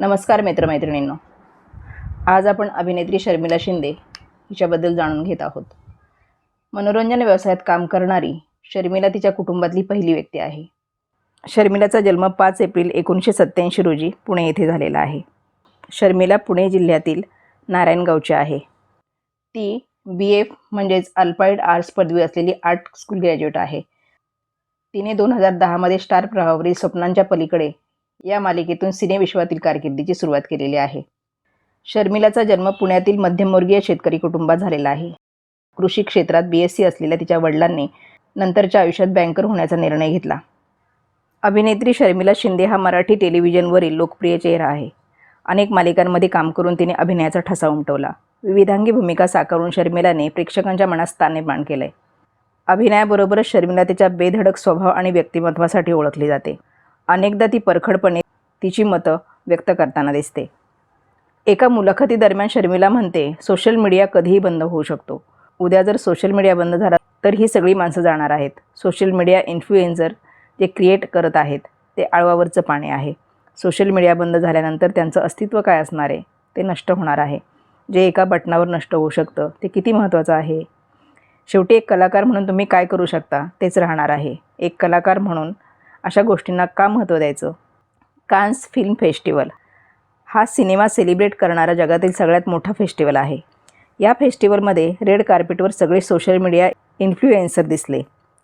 नमस्कार मित्रमैत्रिणींनो. आज आपण अभिनेत्री शर्मिला शिंदे हिच्याबद्दल जाणून घेत आहोत. मनोरंजन व्यवसायात काम करणारी शर्मिला तिच्या कुटुंबातली पहिली व्यक्ती आहे. शर्मिलाचा जन्म पाच एप्रिल एकोणीसशे सत्त्याऐंशी रोजी पुणे येथे झालेला आहे. शर्मिला पुणे जिल्ह्यातील नारायणगावची आहे. ती बी एफ म्हणजेच अल्पाईड आर्ट्स पदवी असलेली आर्ट स्कूल ग्रॅज्युएट आहे. तिने दोन हजार दहामध्ये स्टार प्रभावरील स्वप्नांच्या पलीकडे या मालिकेतून सिनेविश्वातील कारकिर्दीची सुरुवात केलेली आहे. शर्मिलाचा जन्म पुण्यातील मध्यमवर्गीय शेतकरी कुटुंबात झालेला आहे. कृषी क्षेत्रात बी एस सी असलेल्या तिच्या वडिलांनी नंतरच्या आयुष्यात बँकर होण्याचा निर्णय घेतला. अभिनेत्री शर्मिला शिंदे हा मराठी टेलिव्हिजनवरील लोकप्रिय चेहरा आहे. अनेक मालिकांमध्ये काम करून तिने अभिनयाचा ठसा उमटवला. विविधांगी भूमिका साकारून शर्मिलाने प्रेक्षकांच्या मनात स्थान निर्माण केलं आहे अभिनयाबरोबरच शर्मिला तिच्या बेधडक स्वभाव आणि व्यक्तिमत्वासाठी ओळखली जाते. अनेकदा ती परखडपणे तिची मतं व्यक्त करताना दिसते. एका मुलाखतीदरम्यान शर्मिला म्हणते सोशल मीडिया कधीही बंद होऊ शकतो. उद्या जर सोशल मीडिया बंद झाला तर ही सगळी माणसं जाणार आहेत. सोशल मीडिया इन्फ्लुएन्झर जे क्रिएट करत आहेत ते आळवावरचं पाणी आहे. सोशल मीडिया बंद झाल्यानंतर त्यांचं अस्तित्व काय असणार आहे? ते नष्ट होणार आहे. जे एका बटनावर नष्ट होऊ शकतं ते किती महत्त्वाचं आहे? शेवटी एक कलाकार म्हणून तुम्ही काय करू शकता तेच राहणार आहे. एक कलाकार म्हणून अशा गोष्टींना का महत्त्व द्यायचं? Cannes film festival. हा सिनेमा सेलिब्रेट करणारा जगातील सगळ्यात मोठा फेस्टिवल आहे. या फेस्टिवलमध्ये रेड कार्पेटवर सगळे सोशल मीडिया इन्फ्लुएन्सर दिसले.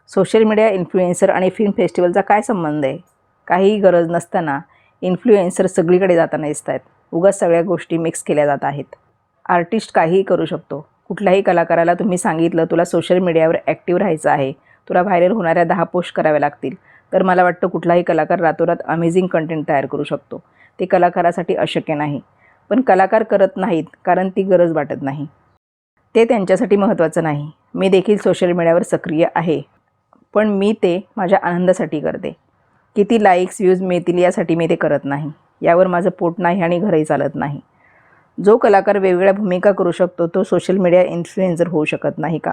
सोशल मीडिया इन्फ्लुएन्सर आणि फिल्म फेस्टिवलचा काय संबंध आहे? काहीही गरज नसताना इन्फ्लुएन्सर सगळीकडे जाताना दिसत आहेत उगाच सगळ्या गोष्टी मिक्स केल्या जात आहेत. आर्टिस्ट काहीही करू शकतो. कुठल्याही कलाकाराला तुम्ही सांगितलं तुला सोशल मीडियावर ॲक्टिव्ह राहायचं आहे. तुला व्हायरल होणाऱ्या दहा पोस्ट कराव्या लागतील. तर मला वाटतं कुठलाही कलाकार रातोरात अमेझिंग कंटेंट तयार करू शकतो. ते कलाकारासाठी अशक्य नाही. पण कलाकार करत नाहीत कारण ती गरज वाटत नाही. ते त्यांच्यासाठी महत्त्वाचं नाही. मी देखील सोशल मीडियावर सक्रिय आहे. पण मी ते माझ्या आनंदासाठी करते. किती लाईक्स व्ह्यूज मिळतील यासाठी मी ते करत नाही. यावर माझं पोट नाही आणि घरही चालत नाही. जो कलाकार वेगवेगळ्या भूमिका करू शकतो तो सोशल मीडिया इन्फ्लुएन्झर होऊ शकत नाही का?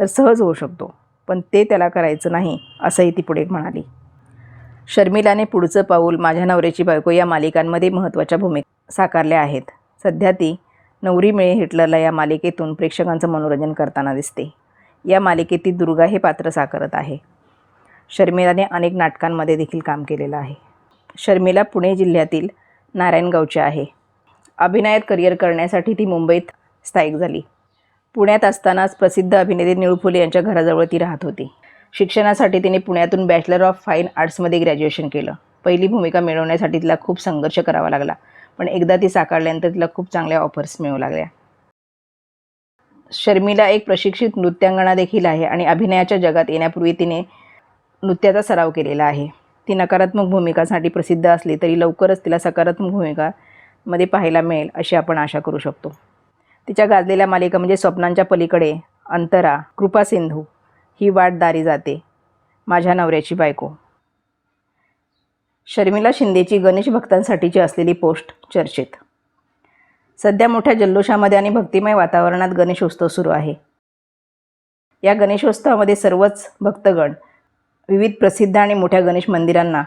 तर सहज होऊ शकतो. पण ते त्याला करायचं नाही असंही ती पुढे म्हणाली. शर्मिलाने पुढचं पाऊल माझ्या नवऱ्याची बायको या मालिकांमध्ये महत्त्वाच्या भूमिका साकारल्या आहेत. सध्या ती नवरी मिळे हिटलरला या मालिकेतून प्रेक्षकांचं मनोरंजन करताना दिसते. या मालिकेत ती दुर्गा हे पात्र साकारत आहे. शर्मिलाने अनेक नाटकांमध्ये देखील काम केलेलं आहे. शर्मिला पुणे जिल्ह्यातील नारायणगावची आहे. अभिनयात करिअर करण्यासाठी ती मुंबईत स्थायिक झाली. पुण्यात असतानाच प्रसिद्ध अभिनेते निळू फुले यांच्या घराजवळ ती राहत होती. शिक्षणासाठी तिने पुण्यातून बॅचलर ऑफ फाईन आर्ट्समध्ये ग्रॅज्युएशन केलं. पहिली भूमिका मिळवण्यासाठी तिला खूप संघर्ष करावा लागला पण एकदा ती साकारल्यानंतर तिला खूप चांगल्या ऑफर्स मिळू लागल्या. शर्मिला एक प्रशिक्षित नृत्यांगणा देखील आहे आणि अभिनयाच्या जगात येण्यापूर्वी तिने नृत्याचा सराव केलेला आहे. ती नकारात्मक भूमिकासाठी प्रसिद्ध असली तरी लवकरच तिला सकारात्मक भूमिकामध्ये पाहायला मिळेल अशी आपण आशा करू शकतो. तिच्या गाजलेल्या मालिका म्हणजे स्वप्नांच्या पलीकडे अंतरा कृपा सिंधू ही वाट दारी जाते माझ्या नवऱ्याची बायको. शर्मिला शिंदेची गणेश भक्तांसाठीची असलेली पोस्ट चर्चेत. सध्या मोठ्या जल्लोषामध्ये आणि भक्तिमय वातावरणात गणेशोत्सव सुरू आहे. या गणेशोत्सवामध्ये सर्वच भक्तगण विविध प्रसिद्ध आणि मोठ्या गणेश मंदिरांना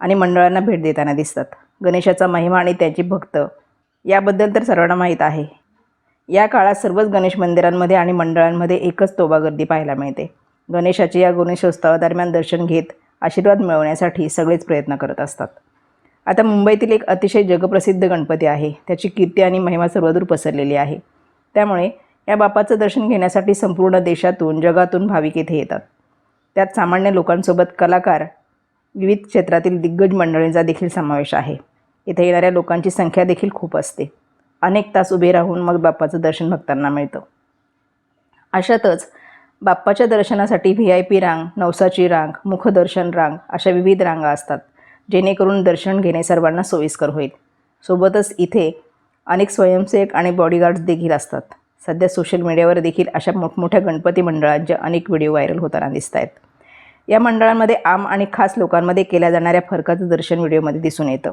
आणि मंडळांना भेट देताना दिसतात. गणेशाचा महिमा आणि त्याची भक्त याबद्दल तर सर्वांना माहीत आहे. या काळात सर्वच गणेश मंदिरांमध्ये आणि मंडळांमध्ये एकच तोबा गर्दी पाहायला मिळते. गणेशाची या गणेशोत्सवादरम्यान दर्शन घेत आशीर्वाद मिळवण्यासाठी सगळेच प्रयत्न करत असतात. आता मुंबईतील एक अतिशय जगप्रसिद्ध गणपती आहे. त्याची कीर्ती आणि महिमा सर्वदूर पसरलेली आहे. त्यामुळे या बापाचं दर्शन घेण्यासाठी संपूर्ण देशातून जगातून भाविक येथे येतात. त्यात सामान्य लोकांसोबत कलाकार विविध क्षेत्रातील दिग्गज मंडळींचा देखील समावेश आहे. इथे येणाऱ्या लोकांची संख्या देखील खूप असते. अनेक तास उभे राहून मग बाप्पाचं दर्शन भक्तांना मिळतं. अशातच बाप्पाच्या दर्शनासाठी व्ही आय पी रांग नवसाची रांग मुखदर्शन रांग अशा विविध रांगा असतात जेणेकरून दर्शन घेणे सर्वांना सोयीस्कर होईल. सोबतच इथे अनेक स्वयंसेवक आणि बॉडीगार्ड्स देखील असतात. सध्या सोशल मीडियावर देखील अशा मोठमोठ्या गणपती मंडळांचे अनेक व्हिडिओ व्हायरल होताना दिसत आहेत. या मंडळांमध्ये आम आणि खास लोकांमध्ये केल्या जाणाऱ्या फरकाचं दर्शन व्हिडिओमध्ये दिसून येतं.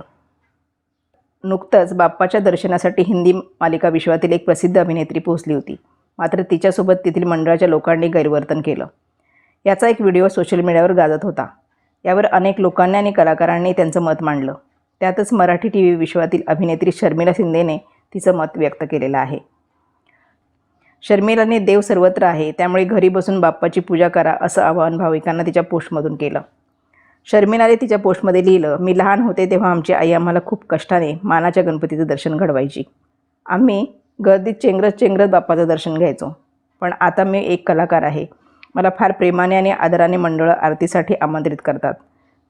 नुकतंच बाप्पाच्या दर्शनासाठी हिंदी मालिका विश्वातील एक प्रसिद्ध अभिनेत्री पोहोचली होती. मात्र तिच्यासोबत तेथील मंडळाच्या लोकांनी गैरवर्तन केलं. याचा एक व्हिडिओ सोशल मीडियावर गाजत होता. यावर अनेक लोकांनी आणि कलाकारांनी त्यांचं मत मांडलं. त्यातच मराठी टी व्ही विश्वातील अभिनेत्री शर्मिला शिंदेने तिचं मत व्यक्त केलेलं आहे. शर्मिलाने देव सर्वत्र आहे त्यामुळे घरी बसून बाप्पाची पूजा करा असं आवाहन भाविकांना तिच्या पोस्टमधून केलं. शर्मिलाने तिच्या पोस्टमध्ये लिहिलं मी लहान होते तेव्हा आमची आई आम्हाला खूप कष्टाने मानाच्या गणपतीचं दर्शन घडवायची. आम्ही गर्दीत चेंगरत चेंगरत बाप्पाचं दर्शन घ्यायचो. पण आता मी एक कलाकार आहे. मला फार प्रेमाने आणि आदराने मंडळं आरतीसाठी आमंत्रित करतात.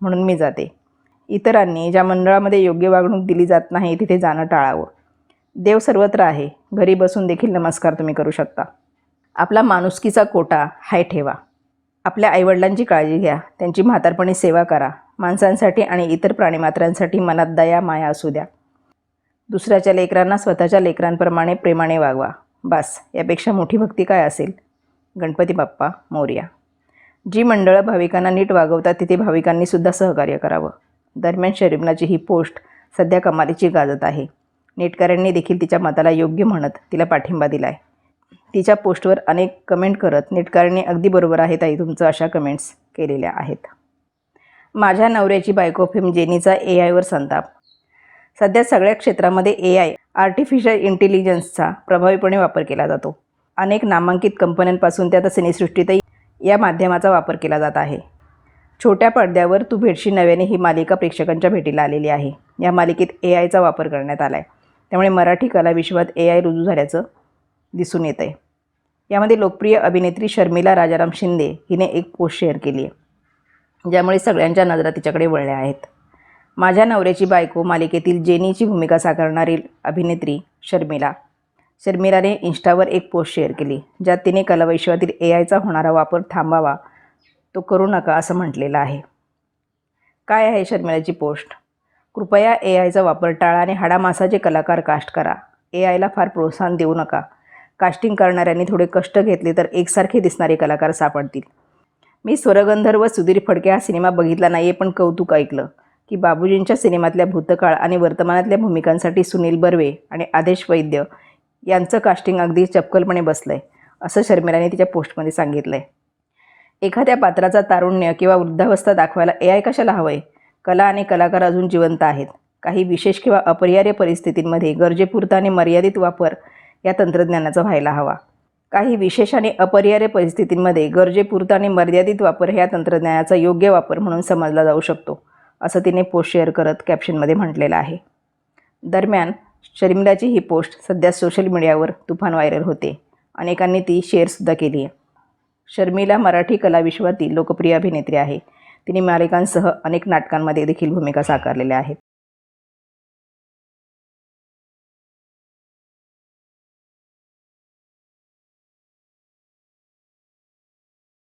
म्हणून मी जाते. इतरांनी ज्या मंडळामध्ये योग्य वागणूक दिली जात नाही तिथे जाणं टाळावं. देव सर्वत्र आहे. घरी बसून देखील नमस्कार तुम्ही करू शकता. आपला माणुसकीचा कोटा हाय ठेवा. आपल्या आईवडिलांची काळजी घ्या. त्यांची म्हातारपणी सेवा करा. माणसांसाठी आणि इतर प्राणीमात्रांसाठी मनात दया माया असू द्या. दुसऱ्याच्या लेकरांना स्वतःच्या लेकरांप्रमाणे प्रेमाने वागवा. बास यापेक्षा मोठी भक्ती काय असेल? गणपती बाप्पा मोर्या. जी मंडळं भाविकांना नीट वागवतात तिथे भाविकांनीसुद्धा सहकार्य करावं. दरम्यान शरीफनाची ही पोस्ट सध्या कमालीची गाजत आहे. नेटकऱ्यांनी देखील तिच्या मताला योग्य म्हणत तिला पाठिंबा दिला आहे तिच्या पोस्टवर अनेक कमेंट करत नेटकारणी अगदी बरोबर आहे ताई तुमचं अशा कमेंट्स केलेल्या आहेत. माझ्या नवऱ्याची बायको फेम जेनीचा ए आयवर संताप. सध्या सगळ्या क्षेत्रामध्ये ए आय आर्टिफिशियल इंटेलिजन्सचा प्रभावीपणे वापर केला जातो. अनेक नामांकित कंपन्यांपासून त्या सिनेसृष्टीतही या माध्यमाचा वापर केला जात आहे. छोट्या पडद्यावर तू भेटशी नव्याने ही मालिका प्रेक्षकांच्या भेटीला आलेली आहे. या मालिकेत ए आयचा वापर करण्यात आला आहे त्यामुळे मराठी कला विश्वात ए आय रुजू झाल्याचं दिसून येत आहे. यामध्ये लोकप्रिय अभिनेत्री शर्मिला राजाराम शिंदे हिने एक पोस्ट शेअर केली आहे ज्यामुळे सगळ्यांच्या नजरा तिच्याकडे वळल्या आहेत. माझ्या नवऱ्याची बायको मालिकेतील जेनीची भूमिका साकारणारी अभिनेत्री शर्मिला. शर्मिलाने इन्स्टावर एक पोस्ट शेअर केली ज्यात तिने कलावैश्वातील ए आयचा होणारा वापर थांबावा तो करू नका असं म्हटलेलं आहे. काय आहे शर्मिलाची पोस्ट कृपया ए आयचा वापर टाळा आणि हाडामासाचे कलाकार कास्ट करा ए आयला फार प्रोत्साहन देऊ नका कास्टिंग करणाऱ्यांनी थोडे कष्ट घेतले तर एकसारखे दिसणारे कलाकार सापडतील. मी स्वरगंधर्व सुधीर फडके हा सिनेमा बघितला नाही आहे पण कौतुक ऐकलं की बाबूजींच्या सिनेमातल्या भूतकाळ आणि वर्तमानातल्या भूमिकांसाठी सुनील बर्वे आणि आदेश वैद्य यांचं कास्टिंग अगदी चपकलपणे बसलं आहे असं शर्मिलाने तिच्या पोस्टमध्ये सांगितलं आहे एखाद्या पात्राचा तारुण्य किंवा वृद्धावस्था दाखवायला ए आय कशाला हवं आहे कला आणि कलाकार अजून जिवंत आहेत. काही विशेष किंवा अपरिहार्य परिस्थितींमध्ये गरजेपुरता आणि मर्यादित वापर या तंत्रज्ञानाचा व्हायला हवा. काही विशेष आणि अपरिहार्य परिस्थितींमध्ये गरजेपुरता आणि मर्यादित वापर ह्या तंत्रज्ञानाचा योग्य वापर म्हणून समजला जाऊ शकतो असं तिने पोस्ट शेअर करत कॅप्शनमध्ये म्हटलेलं आहे. दरम्यान शर्मिलाची ही पोस्ट सध्या सोशल मीडियावर तुफान व्हायरल होते. अनेकांनी ती शेअरसुद्धा केली आहे शर्मिला मराठी कलाविश्वातील लोकप्रिय अभिनेत्री आहे. तिने मालिकांसह अनेक नाटकांमध्ये देखील भूमिका साकारलेल्या आहेत.